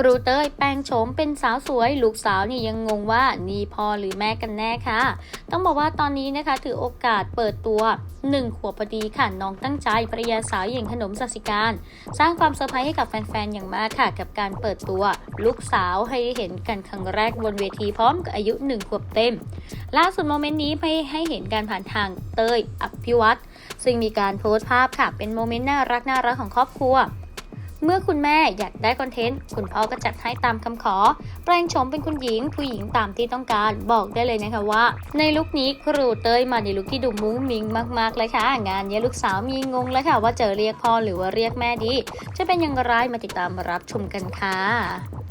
ครูเต้ยแปลงโฉมเป็นสาวสวย ลูกสาวนี่ยังงงว่านี่พ่อหรือแม่กันแน่ค่ะ ต้องบอกว่าตอนนี้นะคะถือโอกาสเปิดตัวหนึ่งขวบพอดีค่ะน้องตั้งใจภรรยาสาวอย่างขนมสัสิการ สร้างความเซอร์ไพรส์ให้กับแฟนๆ อย่างมากค่ะ กับการเปิดตัว ลูกสาวให้เห็นกันครั้งแรกบนเวทีพร้อมกับอายุหนึ่งขวบเต็ม ล่าสุดโมเมนต์นี้ไปให้เห็นการผ่านทางเต้ยอภิวัตซึ่งมีการโพสต์ภาพค่ะเป็นโมเมนต์น่ารักน่ารักของครอบครัว เมื่อคุณแม่อยากได้คอนเทนต์คุณพ่อก็จัดให้ตามคำขอ แปลงโฉมเป็นคุณหญิงผู้หญิงตามที่ต้องการบอกได้เลยนะคะว่า ในลุคนี้ครูเต้ยมาในลุคที่ดูมุ้งมิ้งมากๆเลยค่ะ งานนี้ลูกสาวมีงงแล้วค่ะว่าจะเรียกพ่อหรือว่าเรียกแม่ดี จะเป็นอย่างไรมาติดตามรับชมกันค่ะ